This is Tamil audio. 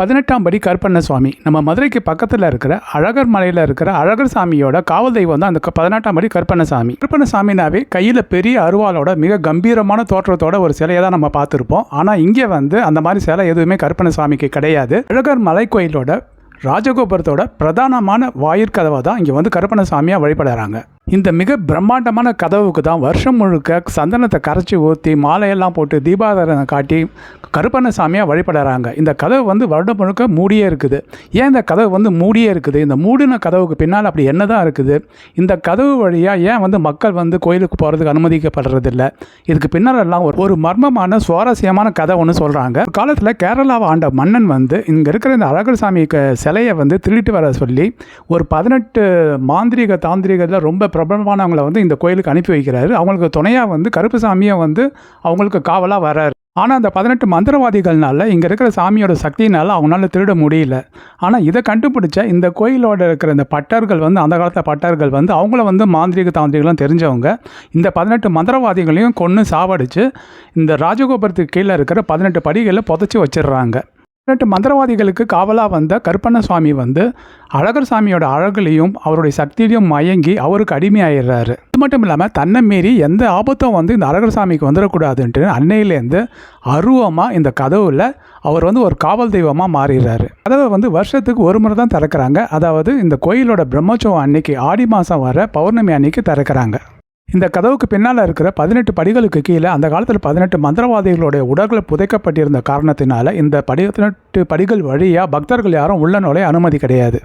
பதினெட்டாம் படி கருப்பண்ண சுவாமி நம்ம மதுரைக்கு பக்கத்தில் இருக்கிற அழகர் மலையில் இருக்கிற அழகர் சாமியோட காவல் தெய்வம் தான் அந்த க- பதினெட்டாம் படி கருப்பண்ண சாமி கருப்பண்ண சாமினாவே கையில் பெரிய அருவாளோட மிக கம்பீரமான தோற்றத்தோட ஒரு சிலையை தான் நம்ம பார்த்துருப்போம். ஆனால் இங்கே வந்து அந்த மாதிரி சிலை எதுவுமே கருப்பண்ண சாமிக்கு கிடையாது. அழகர் மலை கோயிலோட ராஜகோபுரத்தோட பிரதானமான வாயிற்கதவை தான் இங்கே வந்து கருப்பண்ண சாமியாக வழிபடுறாங்க. இந்த மிக பிரம்மாண்டமான கதவுக்கு தான் வருஷம் முழுக்க சந்தனத்தை கரைச்சி ஊற்றி மாலையெல்லாம் போட்டு தீபாதாரனை காட்டி கருப்பண்ண சாமியாக வழிபடுறாங்க. இந்த கதவு வந்து வருடம் முழுக்க மூடியே இருக்குது. ஏன் இந்த கதவு வந்து மூடியே இருக்குது? இந்த மூடின கதவுக்கு பின்னால் அப்படி என்ன தான் இருக்குது? இந்த கதவு வழியாக ஏன் வந்து மக்கள் வந்து கோயிலுக்கு போகிறதுக்கு அனுமதிக்கப்படுறதில்ல? இதுக்கு பின்னாலெல்லாம் ஒரு ஒரு மர்மமான சுவாரஸ்யமான கதை ஒன்று சொல்கிறாங்க ஒரு காலத்தில் கேரளாவை ஆண்ட மன்னன் வந்து இங்கே இருக்கிற இந்த அழகர் சாமி சிலையை வந்து திருடிட்டு வர சொல்லி ஒரு பதினெட்டு மாந்திரீக தாந்திரிகத்தில் ரொம்ப பிரபலமானவங்களை வந்து இந்த கோயிலுக்கு அனுப்பி வைக்கிறாரு. அவங்களுக்கு துணையாக வந்து கருப்பு சாமியை வந்து அவங்களுக்கு காவலாக வர்றாரு. ஆனால் அந்த பதினெட்டு மந்திரவாதிகள்னால இங்கே இருக்கிற சாமியோட சக்தியினால் அவங்களால திருட முடியல. ஆனால் இதை கண்டுபிடிச்ச இந்த கோயிலோட இருக்கிற இந்த பட்டர்கள் வந்து அந்த காலத்தில் பட்டர்கள் வந்து அவங்கள வந்து மாந்திரிக தாந்திரிகள்லாம் தெரிஞ்சவங்க இந்த பதினெட்டு மந்திரவாதிகளையும் கொன்று சாவடிச்சு இந்த ராஜகோபுரத்துக்கு கீழே இருக்கிற பதினெட்டு படிகளில் புதைச்சி வச்சிடுறாங்க. பதினெட்டு மந்திரவாதிகளுக்கு காவலாக வந்த கருப்பண்ண சுவாமி வந்து அழகர் சாமியோட அழகுலையும் அவருடைய சக்தியிலையும் மயங்கி அவருக்கு அடிமையாயிடுறாரு. அது மட்டும் இல்லாமல் தன்னை மீறி எந்த ஆபத்தும் வந்து இந்த அழகர் சாமிக்கு வந்துடக்கூடாதுன்ட்டு அன்னையிலேருந்து அருவமாக இந்த கதவுல அவர் வந்து ஒரு காவல் தெய்வமாக மாறிடுறாரு. கதவை வந்து வருஷத்துக்கு ஒரு முறை தான் திறக்கிறாங்க. அதாவது இந்த கோயிலோட பிரம்மோற்சவம் அன்னைக்கு ஆடி மாதம் வர பௌர்ணமி அன்னைக்கு திறக்கிறாங்க. இந்த கதவுக்கு பின்னால் இருக்கிற பதினெட்டு படிகளுக்கு கீழே அந்த காலத்தில் பதினெட்டு மந்திரவாதிகளுடைய உடல்கள் புதைக்கப்பட்டிருந்த காரணத்தினால இந்த பதினெட்டு படிகள் வழியாக பக்தர்கள் யாரும் உள்ள நுழைய அனுமதி கிடையாது.